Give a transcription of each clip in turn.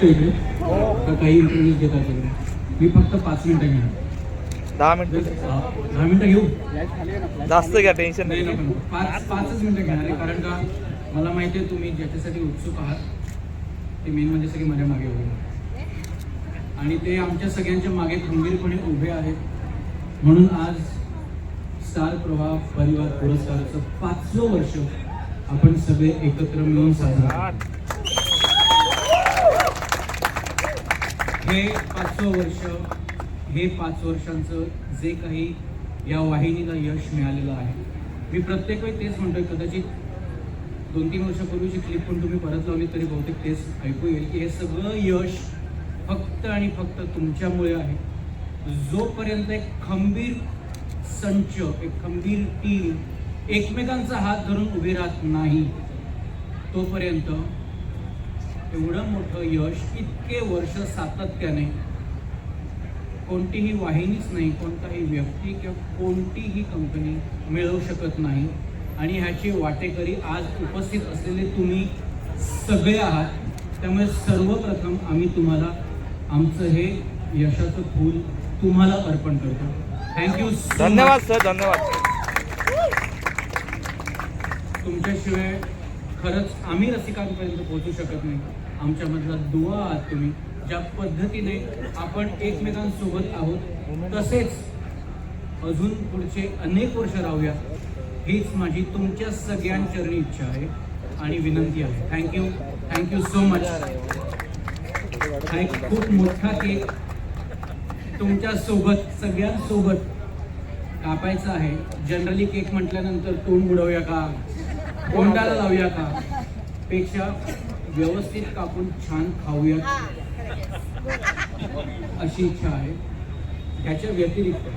काही इंटरव्ह्यूज घेतात वगैरे मी फक्त पाच मिनिटं घेणार. दहा मिनिटं. दहा मिनिटं घेऊ? जास्त घ्या टेन्शन नाही. पाच पाचच मिनिटं घेणार आहे कारण का मला माहिती आहे तुम्ही ज्याच्यासाठी उत्सुक आहात ते मेन म्हणजे सगळे माझ्या मागे उभे. आणि ते आमच्या सगळ्यांच्या मागे खंबीरपणे उभे आहेत. म्हणून आज स्टार प्रवाह परिवार पुरस्काराचं पाचवं वर्ष आपण सगळे एकत्र मिळून साजरा हे पाचवं वर्ष हे पाच वर्षांचं जे काही या वाहिनीला यश मिळालेलं आहे. मी प्रत्येक वेळी तेच म्हणतोय कदाचित दोन तीन वर्षापूर्वीची क्लिप पण तुम्ही परत लावली तरी बहुतेक तेच ऐकू येईल की हे सगळं यश फक्त आणि फक्त तुमच्यामुळे आहे. जोपर्यंत एक खंबीर संच एक खंबीर टीम एकमेकांचा हात धरून उभी राहत नाही तोपर्यंत एवढं मोठं यश इतके वर्ष सातत्याने कोणतीही वाहिनीच नाही कोणताही व्यक्ती किंवा कोणतीही कंपनी मिळवू शकत नाही. आणि ह्याचे वाटेकरी आज उपस्थित असलेले तुम्ही सगळे आहात. त्यामुळे सर्वप्रथम आम्ही तुम्हाला आमचं हे यशाचं फूल तुम्हाला अर्पण करतो. थँक्यू धन्यवाद सर धन्यवाद. तुमच्याशिवाय खरंच आम्ही रसिकांपर्यंत पोहोचू शकत नाही. आमच्यामधला दुवा आहात तुम्ही. ज्या पद्धतीने आपण एकमेकांसोबत आहोत तसेच अजून पुढचे अनेक वर्ष राहूया हीच माझी तुमच्या सगळ्यांचरणी इच्छा आहे आणि विनंती आहे. थँक्यू थँक्यू सो मच हा एक खूप मोठा केक तुमच्यासोबत सगळ्यांसोबत कापायचा आहे. जनरली केक म्हटल्यानंतर तोंड बुडवूया का? तोंडाला लावूया का? पेक्षा व्यवस्थित कापून छान खाऊया. अशी इच्छा आहे. त्याच्या व्यतिरिक्त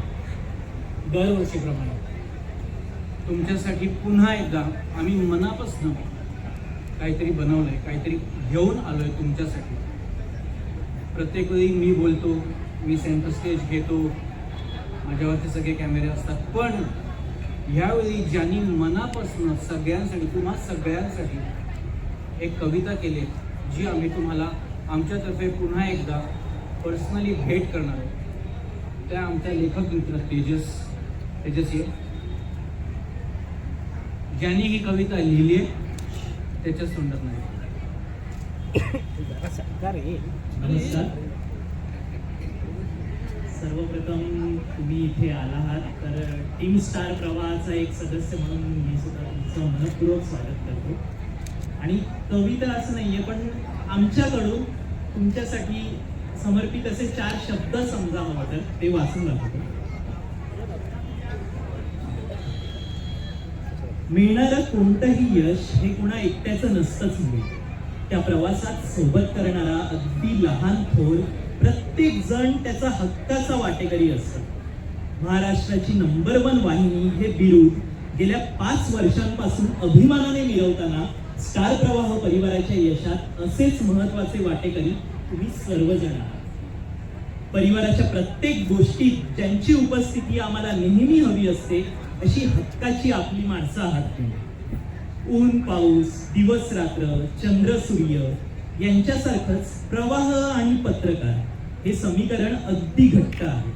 दरवर्षीप्रमाणे तुमच्यासाठी पुन्हा एकदा आम्ही मनापासून काहीतरी बनवलंय काहीतरी घेऊन आलोय तुमच्यासाठी. प्रत्येक वेळी मी बोलतो मी सेंटर स्टेज घेतो. माझ्यावरती सगळे कॅमेरे असतात. पण ह्यावेळी ज्यांनी मनापासून सगळ्यांसाठी तुम्हा सगळ्यांसाठी एक कविता केली आहे, जी आम्ही तुम्हाला आमच्यातर्फे पुन्हा एकदा पर्सनली भेट करणार आहोत. त्या आमच्या लेखक मित्र तेजस तेजस ये. ज्यांनी ही कविता लिहिली आहे त्याच्याच तोंडात नाही. नमस्कार. सर्वप्रथम तुम्ही इथे आला आहात तर टीम स्टार प्रवाहाचा एक सदस्य म्हणून मी सुद्धा तुमचं मनपूर्वक स्वागत करतो. आणि कविता असं नाही आहे पण आमच्याकडून तुमच्यासाठी समर्पित असे चार शब्द समजा वाटत तर ते वाचून दाखवतो. मिळणारं कोणतंही यश हे कुणा एकट्याचं नसतंच मुळे त्या प्रवासात सोबत करणारा अगदी लहान थोर प्रत्येक जण त्याचा हक्काचा वाटेकरी असतो महाराष्ट्राची नंबर वन वाहिनी हे बिरुद गेल्या पाच वर्षांपासून अभिमानाने मिळवताना स्टार प्रवाह परिवाराच्या यशात असेच महत्त्वाचे वाटेकरी तुम्ही सर्वजण आहात. परिवाराच्या प्रत्येक गोष्टीत ज्यांची उपस्थिती आम्हाला नेहमी हवी असते अशी हक्काची आपली माणसं आहात तुम्ही. ऊन पाऊस दिवस रात्र चंद्र सूर्य यांच्यासारखंच प्रवाह आणि पत्रकार हे समीकरण अगदी घट्ट आहे.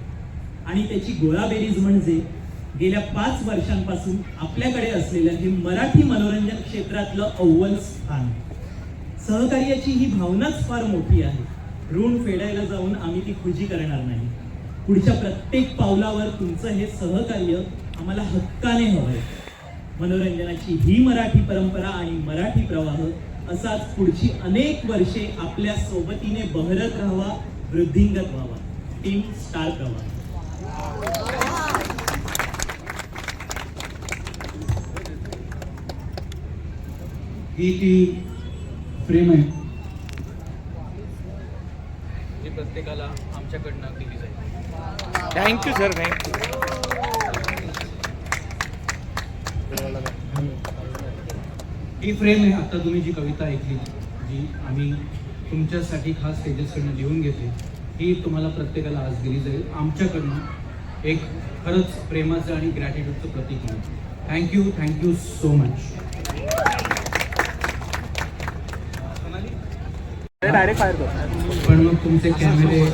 आणि त्याची गोळाबेरीज म्हणजे गेल्या पाच वर्षांपासून आपल्याकडे असलेलं हे मराठी मनोरंजन क्षेत्रातलं अव्वल स्थान. सहकार्याची ही भावनाच फार मोठी आहे. ऋण फेडायला जाऊन आम्ही ती खुजी करणार नाही. पुढच्या प्रत्येक पावलावर तुमचं हे सहकार्य आम्हाला हक्काने हवंय. मनोरंजनाची ही मराठी परंपरा आणि मराठी प्रवाह असाच पुढची अनेक वर्षे आपल्या सोबतीने बहरत राहावा वृद्धिंगत व्हावा. टीम स्टार प्रवाह ही ती फ्रेम आहे. जी प्रत्येकाला आमच्याकडनं दिली जाईल. Thank you sir thank you he frame आहे आता तुम्ही जी कविता ऐकली जी आम्ही तुमच्यासाठी खास तेजसकडनं लिहून घेतली ही तुम्हाला प्रत्येकाला आज दिली जाईल. आमच्याकडनं एक खरंच प्रेमाचं आणि ग्रॅटिट्यूडचं प्रतीक आहे. Thank you thank you so much direct fire कर. पण मग तुमचे कॅमेरे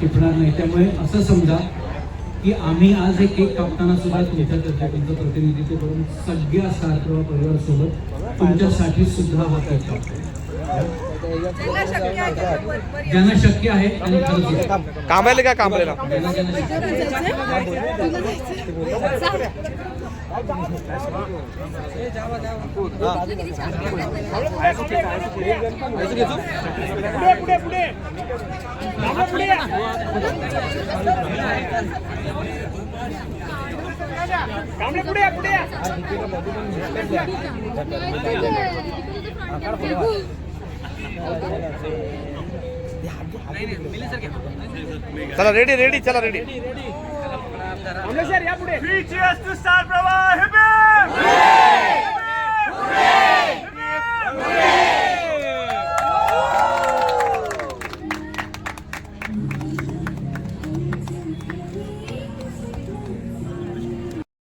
टिपणार नाही त्यामुळे असं समजा की आम्ही आज हे केक कापताना सुद्धा तुमच्यातर्फे तुमचं प्रतिनिधित्व करून सगळ्या सारखं परिवार सोबत तुमच्यासाठी सुद्धा हा केक कापतो ज्यांना शक्य आहे त्यांनी खरंच या. कांबळेला? चला रेडी रेडी चला रेडी सर या पुढे।